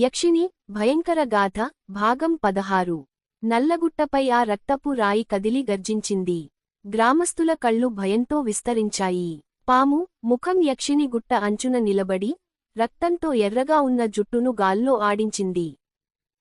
యక్షిణి భయంకర గాథ భాగం పదహారు. నల్లగుట్టపై ఆ రక్తపు రాయి కదిలి గర్జించింది. గ్రామస్తుల కళ్ళు భయంతో విస్తరించాయి. పాము ముఖం యక్షిణి గుట్ట అంచున నిలబడి రక్తంతో ఎర్రగా ఉన్న జుట్టును గాల్లో ఆడించింది.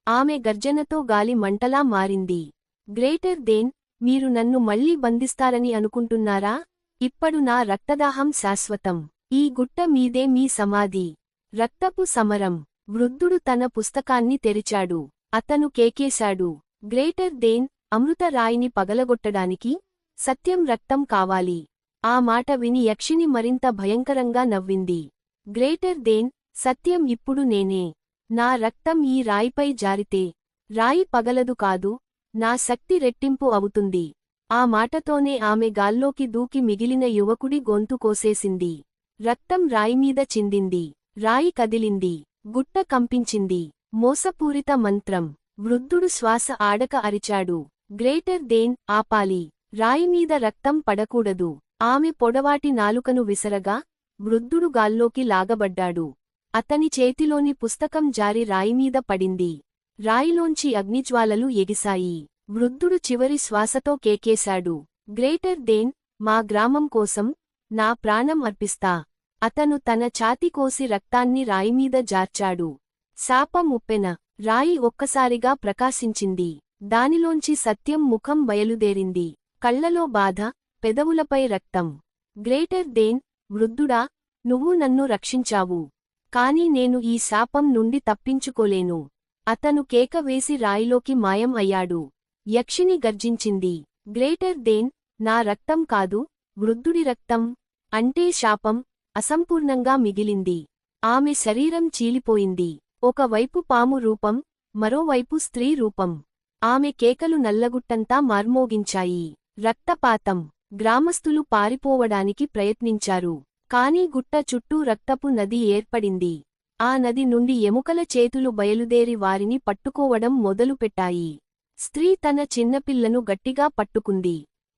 ఆమె గర్జనతో గాలి మంటలా మారింది. గ్రేటర్ దేన్ మీరు నన్ను మళ్ళీ బంధిస్తారని అనుకుంటున్నారా? ఇప్పుడు నా రక్తదాహం శాశ్వతం. ఈ గుట్ట మీదే మీ సమాధి. రక్తపు సమరం. వృద్ధుడు తన పుస్తకాన్ని తెరిచాడు. అతను కేకేశాడు. గ్రేటర్ దేన్ అమృత రాయిని పగలగొట్టడానికి సత్యం రక్తం కావాలి. ఆ మాట విని యక్షిని మరింత భయంకరంగా నవ్వింది. గ్రేటర్ దేన్ సత్యం ఇప్పుడు నేనే. నా రక్తం ఈ రాయిపై జారితే రాయి పగలదు కాదు నా శక్తి రెట్టింపు అవుతుంది. ఆ మాటతోనే ఆమె గాల్లోకి దూకి మిగిలిన యువకుడి గొంతు కోసేసింది. రక్తం రాయిమీద చిందింది. రాయి కదిలింది. గుట్ట కంపించింది. మోసపూరిత మంత్రం. వృద్ధుడు శ్వాస ఆడక అరిచాడు. గ్రేటర్ దేన్ ఆపాలి. రాయిమీద రక్తం పడకూడదు. ఆమె పొడవాటి నాలుకను విసరగా వృద్ధుడు గాల్లోకి లాగబడ్డాడు. అతని చేతిలోని పుస్తకం జారి రాయిమీద పడింది. రాయిలోంచి అగ్నిజ్వాలలు ఎగిశాయి. వృద్ధుడు చివరి శ్వాసతో కేకేశాడు. గ్రేటర్ దేన్ మా గ్రామం కోసం నా ప్రాణం అర్పిస్తా. అతను తన ఛాతి కోసి రక్తాన్ని రాయిమీద జార్చాడు. శాపం ఉప్పెన రాయి ఒక్కసారిగా ప్రకాశించింది. దానిలోంచి సత్యం ముఖం బయలుదేరింది. కళ్ళలో బాధ పెదవులపై రక్తం. గ్రేటర్ దేన్ వృద్ధుడా నువ్వు నన్ను రక్షించావు. కాని నేను ఈ శాపం నుండి తప్పించుకోలేను. అతను కేక వేసి రాయిలోకి మాయం అయ్యాడు. యక్షిని గర్జించింది. గ్రేటర్ దేన్ నా రక్తం కాదు వృద్ధుడి రక్తం. అంటే శాపం అసంపూర్ణంగా మిగిలింది. ఆమె శరీరం చీలిపోయింది. ఒకవైపు పాము రూపం మరోవైపు స్త్రీ రూపం. ఆమె కేకలు నల్లగుట్టంతా మార్మోగించాయి. రక్తపాతం. గ్రామస్తులు పారిపోవడానికి ప్రయత్నించారు. కాని గుట్ట చుట్టూ రక్తపు నది ఏర్పడింది. ఆ నది నుండి ఎముకల చేతులు బయలుదేరి వారిని పట్టుకోవడం మొదలుపెట్టాయి. స్త్రీ తన చిన్నపిల్లను గట్టిగా పట్టుకుంది.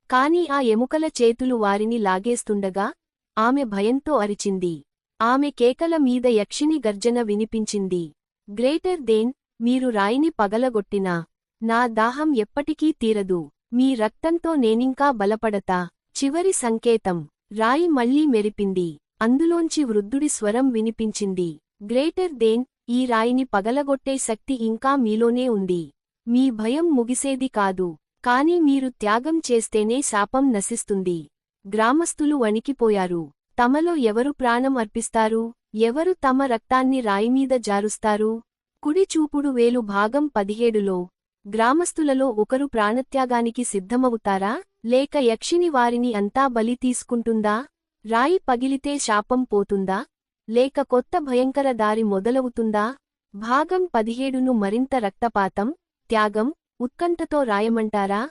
కాని ఆ ఎముకల చేతులు వారిని లాగేస్తుండగా ఆమె భయంతో అరిచింది. ఆమె కేకల మీద యక్షిని గర్జన వినిపించింది. గ్రేటర్ దేన్ మీరు రాయిని పగలగొట్టినా నా దాహం ఎప్పటికీ తీరదు. మీ రక్తంతో నేనింకా బలపడతా. చివరి సంకేతం. రాయి మళ్ళీ మెరిపింది. అందులోంచి వృద్ధుడి స్వరం వినిపించింది. గ్రేటర్ దేన్ ఈ రాయిని పగలగొట్టే శక్తి ఇంకా మీలోనే ఉంది. మీ భయం ముగిసేది కాదు. కాని మీరు త్యాగం చేస్తేనే శాపం నశిస్తుంది. గ్రామస్తులు వణికిపోయారు. తమలో ఎవరు ప్రాణం అర్పిస్తారు? ఎవరు తమ రక్తాన్ని రాయిమీద జారుస్తారు? కుడి చూపుడు వేలు భాగం పదిహేడులో గ్రామస్తులలో ఒకరు ప్రాణత్యాగానికి సిద్ధమవుతారా? లేక యక్షిని వారిని అంతా బలి తీసుకుంటుందా? రాయి పగిలితే శాపం పోతుందా? లేక కొత్త భయంకర దారి మొదలవుతుందా? భాగం పదిహేడును మరింత రక్తపాతం త్యాగం ఉత్కంఠతో రాయమంటారా?